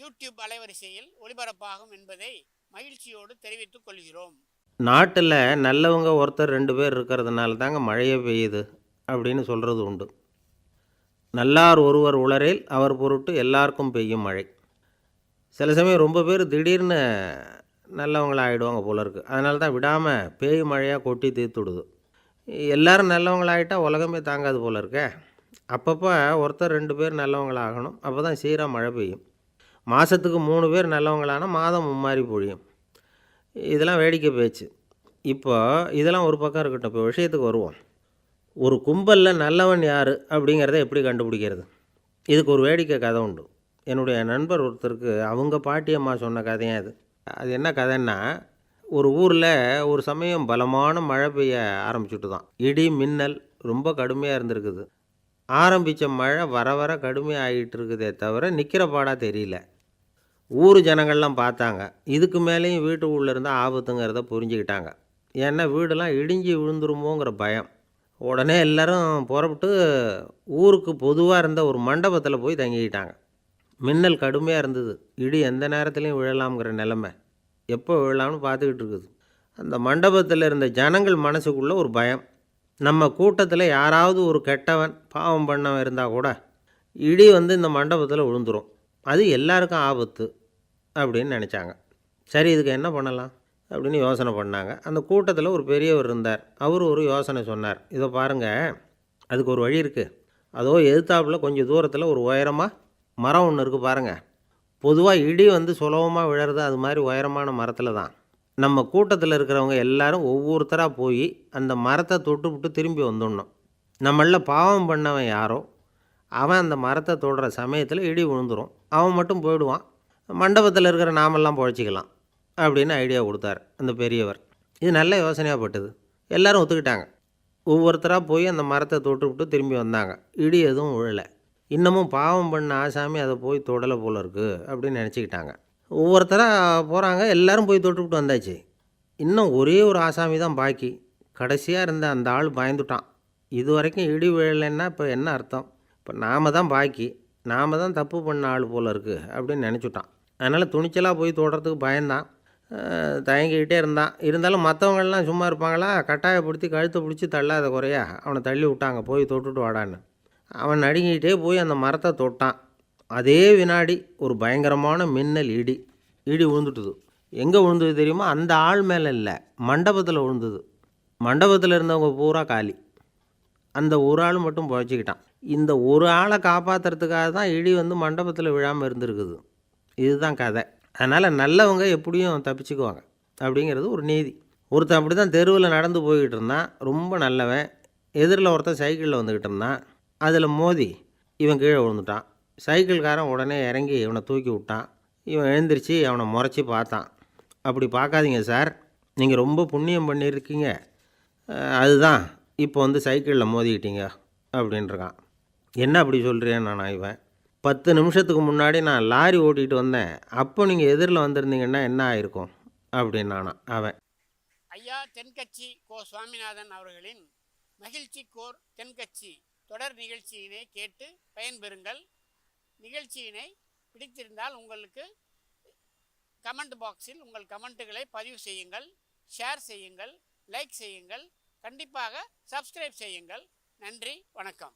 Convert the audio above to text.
YouTube அலைவரிசையில் ஒளிபரப்பாகும் என்பதை மகிழ்ச்சியோடு தெரிவித்துக் கொள்கிறோம். நாட்டில் நல்லவங்க ஒருத்தர் ரெண்டு பேர் இருக்கிறதுனால தாங்க மழையே பெய்யுது அப்படின்னு சொல்கிறது உண்டு. நல்லார் ஒருவர் உளரேல் அவர் பொருட்டு எல்லாருக்கும் பெய்யும் மழை. சில சமயம் ரொம்ப பேர் திடீர்னு நல்லவங்களாக ஆகிடுவாங்க போல இருக்குது அதனால தான் விடாமல் பேய் மழையாக கொட்டி தீர்த்துடுது எல்லோரும் நல்லவங்களாகிட்டால் உலகமே தாங்காது போல இருக்கே. அப்பப்போ ஒருத்தர் ரெண்டு பேர் நல்லவங்களாகணும். அப்போ தான் சீராக மழை பெய்யும். மாதத்துக்கு மூணு பேர் நல்லவங்களான மாதம் மும்மாரி பொழியும். இதெல்லாம் வேடிக்கை பேச்சு. இப்போ இதெல்லாம் ஒரு பக்கம் இருக்கட்டும். இப்போ விஷயத்துக்கு வருவோம். ஒரு கும்பலில் நல்லவன் யார் அப்படிங்கிறத எப்படி கண்டுபிடிக்கிறது? இதுக்கு ஒரு வேடிக்கை கதை உண்டு. என்னுடைய நண்பர் ஒருத்தருக்கு அவங்க பாட்டியம்மா சொன்ன கதையாக அது அது என்ன கதைன்னா ஒரு ஊரில் ஒரு சமயம் பலமான மழை பெய்ய ஆரம்பிச்சுட்டு தான் இடி மின்னல் ரொம்ப கடுமையாக இருந்திருக்குது. ஆரம்பித்த மழை வர வர கடுமையாக ஆகிட்டு இருக்குதே தவிர நிற்கிற பாடாக தெரியல. ஊர் ஜனங்கள்லாம் பார்த்தாங்க. இதுக்கு மேலேயும் வீட்டு உள்ளே இருந்தால் ஆபத்துங்கிறத புரிஞ்சுக்கிட்டாங்க. ஏன்னா வீடெல்லாம் இடிஞ்சு விழுந்துருமோங்கிற பயம். உடனே எல்லோரும் புறப்பட்டு ஊருக்கு பொதுவாக இருந்த ஒரு மண்டபத்தில் போய் தங்கிக்கிட்டாங்க. மின்னல் கடுமையாக இருந்தது. இடி எந்த நேரத்துலையும் விழலாம்ங்கிற நிலமை. எப்போ விழலாம்னு பார்த்துக்கிட்டு இருக்குது. அந்த மண்டபத்தில் இருந்த ஜனங்கள் மனசுக்குள்ளே ஒரு பயம். நம்ம கூட்டத்தில் யாராவது ஒரு கெட்டவன் பாவம் பண்ணவன் இருந்தால் கூட இடி வந்து இந்த மண்டபத்தில் விழுந்துரும். அது எல்லாருக்கும் ஆபத்து அப்படின்னு நினச்சாங்க. சரி இதுக்கு என்ன பண்ணலாம்? அப்படின்னு யோசனை பண்ணாங்க. அந்த கூட்டத்தில் ஒரு பெரியவர் இருந்தார். அவர் ஒரு யோசனை சொன்னார். இதை பாருங்கள் அதுக்கு ஒரு வழி இருக்குது அதோ எதிர்த்தாப்பில் கொஞ்சம் தூரத்தில் ஒரு உயரமாக மரம் ஒன்று இருக்குது பாருங்கள் பொதுவாக இடி வந்து சுலபமாக விழறது அது மாதிரி உயரமான மரத்தில் தான். நம்ம கூட்டத்தில் இருக்கிறவங்க எல்லாரும் ஒவ்வொருத்தராக போய் அந்த மரத்தை தொட்டுவிட்டு திரும்பி வந்துடணும். நம்மளில் பாவம் பண்ணவன் யாரோ அவன் அந்த மரத்தை தொடுற சமயத்தில் இடி விழுந்துரும். அவன் மட்டும் போயிடுவான். மண்டபத்தில் இருக்கிற நாமெல்லாம் பொழைச்சிக்கலாம் அப்படின்னு ஐடியா கொடுத்தார் அந்த பெரியவர். இது நல்ல யோசனையாக பட்டது. எல்லோரும் ஒத்துக்கிட்டாங்க. ஒவ்வொருத்தராக போய் அந்த மரத்தை தொட்டு விட்டு திரும்பி வந்தாங்க. இடி எதுவும் விழலை. இன்னமும் பாவம் பண்ண ஆசாமி அதை போய் தொடலை போல இருக்குது அப்படின்னு நினச்சிக்கிட்டாங்க. ஒவ்வொருத்தராக போகிறாங்க எல்லோரும் போய் தொட்டுவிட்டு வந்தாச்சு. இன்னும் ஒரே ஒரு ஆசாமி தான் பாக்கி. கடைசியாக இருந்த அந்த ஆள் பயந்துட்டான். இது வரைக்கும் இடி விழலைன்னா இப்போ என்ன அர்த்தம்? இப்போ நாம தான் பாக்கி. நாம் தான் தப்பு பண்ண ஆள் போல் இருக்குது அப்படின்னு நினச்சிட்டான். அதனால் துணிச்சலாக போய் தொடுறதுக்கு பயந்தான். தயங்கிக்கிட்டே இருந்தான். இருந்தாலும் மற்றவங்கள்லாம் சும்மா இருப்பாங்களா? கட்டாயப்படுத்தி கழுத்தை பிடிச்சி தள்ளாத குறையா? அவனை தள்ளி விட்டாங்க போய் தொட்டுட்டு வாடான்னு. அவன் நடுங்கிட்டே போய் அந்த மரத்தை தொட்டான். அதே வினாடி ஒரு பயங்கரமான மின்னல் இடி. இடி விழுந்துட்டுது எங்கே விழுந்தது தெரியுமா? அந்த ஆள் மேலே இல்லை. மண்டபத்தில் விழுந்தது மண்டபத்தில் இருந்தவங்க பூரா காலி. அந்த ஒரு ஆள் மட்டும் புழைச்சிக்கிட்டான் இந்த ஒரு ஆளை காப்பாற்றுறதுக்காக தான் இடி வந்து மண்டபத்தில் விழாமல் இருந்திருக்குது. இதுதான் கதை. அதனால் நல்லவங்க எப்படியும் தப்பிச்சுக்குவாங்க அப்படிங்கிறது ஒரு நீதி. ஒருத்தன் அப்படி தான் தெருவில் நடந்து போய்கிட்டு இருந்தான். ரொம்ப நல்லவன். எதிரில் ஒருத்தன் சைக்கிளில் வந்துக்கிட்டு இருந்தான். அதில் மோதி இவன் கீழே விழுந்துட்டான். சைக்கிள்காரன் உடனே இறங்கி இவனை தூக்கி விட்டான். இவன் எழுந்திரிச்சு அவனை முறைச்சி பார்த்தான். அப்படி பார்க்காதீங்க சார். நீங்கள் ரொம்ப புண்ணியம் பண்ணியிருக்கீங்க. அதுதான். இப்போ வந்து சைக்கிளில் மோதிக்கிட்டீங்க. அப்படின்றான் என்ன அப்படி சொல்கிறேன் நான் இவன்? பத்து நிமிஷத்துக்கு முன்னாடி நான் லாரி ஓட்டிகிட்டு வந்தேன். அப்போ நீங்கள் எதிரில் வந்திருந்தீங்கன்னா என்ன ஆயிருக்கும்? அப்படின்னானா அவன். ஐயா தென்கட்சி கோ சுவாமிநாதன் அவர்களின் மகிழ்ச்சி கோர் தென்கட்சி தொடர் நிகழ்ச்சியினை கேட்டு பயன்பெறுங்கள். நிகழ்ச்சியினை பிடித்திருந்தால் உங்களுக்கு கமெண்ட் பாக்ஸில் உங்கள் கமெண்ட்டுகளை பதிவு செய்யுங்கள் ஷேர் செய்யுங்கள் லைக் செய்யுங்கள் கண்டிப்பாக சப்ஸ்கிரைப் செய்யுங்கள். நன்றி வணக்கம்.